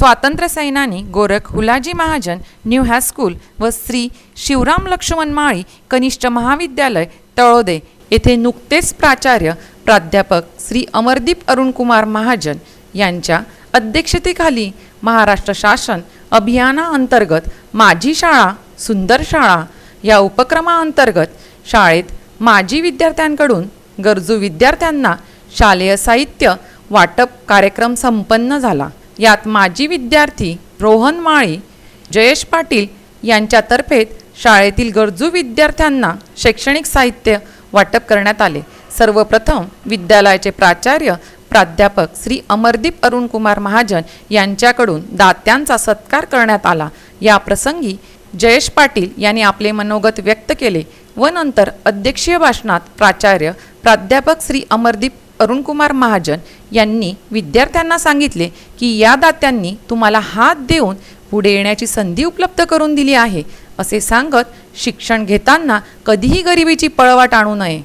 स्वातंत्र्यसैनानी Gorakh Hulaji Mahajan new high school व श्री शिवराम लक्ष्मण माळी कनिष्ठ महाविद्यालय तळोदे येथे नुकतेच प्राचार्य प्राध्यापक श्री अमरदीप अरुणकुमार महाजन यांच्या अध्यक्षतेखाली महाराष्ट्र शासन अभियानाअंतर्गत माझी शाळा सुंदर शाळा या उपक्रमाअंतर्गत शाळेत माजी विद्यार्थ्यांकडून गरजू विद्यार्थ्यांना शालेय साहित्य वाटप कार्यक्रम संपन्न झाला. यात माजी विद्यार्थी रोहन माळी जयेश पाटील यांच्यातर्फे शाळेतील गरजू विद्यार्थ्यांना शैक्षणिक साहित्य वाटप करण्यात आले. सर्वप्रथम विद्यालयाचे प्राचार्य प्राध्यापक श्री अमरदीप अरुणकुमार महाजन यांच्याकडून दात्यांचा सत्कार करण्यात आला. या प्रसंगी जयेश पाटील यांनी आपले मनोगत व्यक्त केले व नंतर अध्यक्षीय भाषणात प्राचार्य प्राध्यापक श्री अमरदीप अरुणकुमार महाजन यांनी विद्यार्थ्यांना सांगितले की या दात्यांनी तुम्हाला हात देऊन पुढे येण्याची संधी उपलब्ध करून दिली आहे असे सांगत शिक्षण घेताना कधीही गरिबीची पळवाट आणू नये.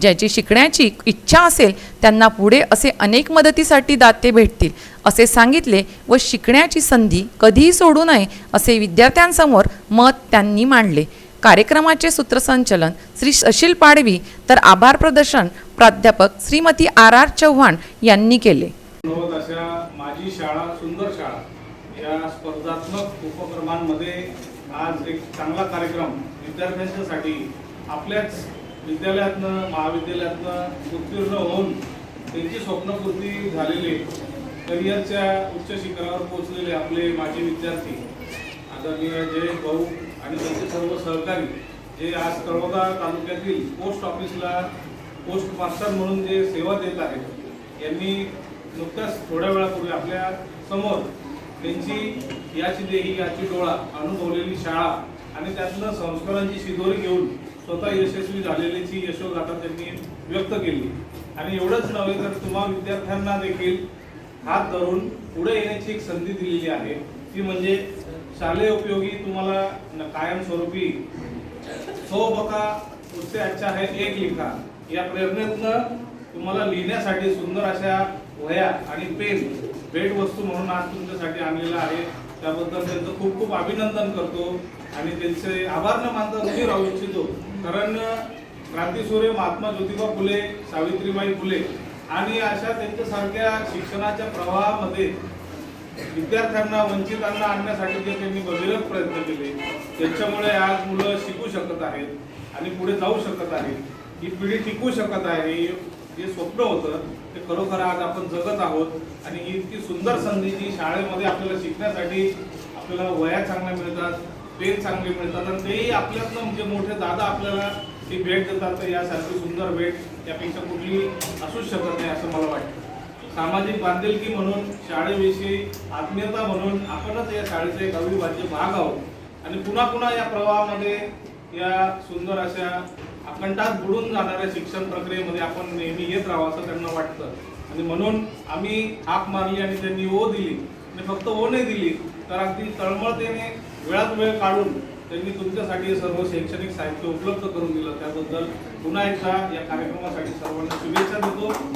ज्याची शिकण्याची इच्छा असेल त्यांना पुढे असे अनेक मदतीसाठी दाते भेटतील असे सांगितले व शिकण्याची संधी कधीही सोडू नये असे विद्यार्थ्यांसमोर मत त्यांनी मांडले. कार्यक्रमाचे सूत्रसंचलन श्री सशील पाडवी तर आभार प्रदर्शन प्राध्यापक श्रीमती आर आर चव्हाण यांनी केले. माझी शाळा सुंदर शाळा या स्पर्धात्मक उपक्रमांमध्ये आज एक चांगला कार्यक्रम विद्यार्थ्यांच्यासाठी आपल्याच विद्यालयातनं महाविद्यालयातनं उत्तीर्ण होऊन त्यांची स्वप्नपूर्ती झालेले करिअरच्या उच्च शिखरावर पोहोचलेले आपले माजी विद्यार्थी. आदरणीय जयेश भाऊ आणि त्यांचे सर्व सहकारी जे आज तळोदा तालुक्यातील पोस्ट ऑफिसला पोस्ट मास्टर म्हणून जे सेवा देत आहेत यांनी नुकत्याच थोड्या वेळापूर्वी आपल्यासमोर त्यांची याची देही याची डोळा अनुभवलेली शाळा आणि त्यातनं संस्कारांची शिदोरी घेऊन स्वतः यशस्वी झालेलीची यशोगाथा त्यांनी व्यक्त केली. आणि एवढंच नव्हे तर तुम्हा विद्यार्थ्यांना देखील हात धरून पुढे येण्याची एक संधी दिलेली आहे. ती म्हणजे शालेय उपयोगी तुम्हाला कायमस्वरूपी सो बका उससे अच्छा है एक लिखा. या प्रेरणेतनं तुम्हाला लिहिण्यासाठी सुंदर अशा वह्या आणि पेन भेट वस्तू म्हणून आज तुमच्यासाठी आणलेला आहे त्याबद्दल त्यांचं खूप खूप अभिनंदन करतो आणि त्यांचे आभार न मानता तुम्ही राहू इच्छितो. कारण क्रांतीसूर्य महात्मा ज्योतिबा फुले सावित्रीबाई फुले आणि अशा त्यांच्यासारख्या शिक्षणाच्या प्रवाहामध्ये विद्यार्थ्यांना वंचितांना आणण्यासाठी जे त्यांनी भगीरथ प्रयत्न केले त्याच्यामुळे आज मुलं शिकू शकत आहेत आणि पुढे जाऊ शकत आहेत. ही पिढी टिकू शकत आहे जे स्वप्न होतं. ते खरोखर आज आपण जगत आहोत आणि ही इतकी सुंदर संधी जी शाळेमध्ये आपल्याला शिकण्यासाठी आपल्याला वया चांगल्या मिळतात पेन चांगले मिळतात आणि तेही आपल्यातनं म्हणजे मोठे दादा आपल्याला ती भेट देतात. तर यासारखी सुंदर भेट यापेक्षा कुठली असूच शकत नाही असं मला वाटतं. सामाजिक बांधिलकी म्हणून शाळेविषयी आत्मीयता म्हणून आपणच या शाळेचे एक अविभाज्य भाग आहोत. आणि पुन्हा पुन्हा या प्रवाहामध्ये या सुंदर अशा अखंडात बुडून जाणाऱ्या शिक्षण प्रक्रियेमध्ये आपण नेहमी येत राहावं असं त्यांना वाटतं. आणि म्हणून आम्ही हाक मारली आणि त्यांनी ओ दिली आणि फक्त ओ नाही दिली तर अगदी तळमळतेने वेळात वेळ काढून त्यांनी तुमच्यासाठी सर्व शैक्षणिक साहित्य उपलब्ध करून दिलं. त्याबद्दल पुन्हा एकदा या कार्यक्रमासाठी सर्वांना शुभेच्छा देतो.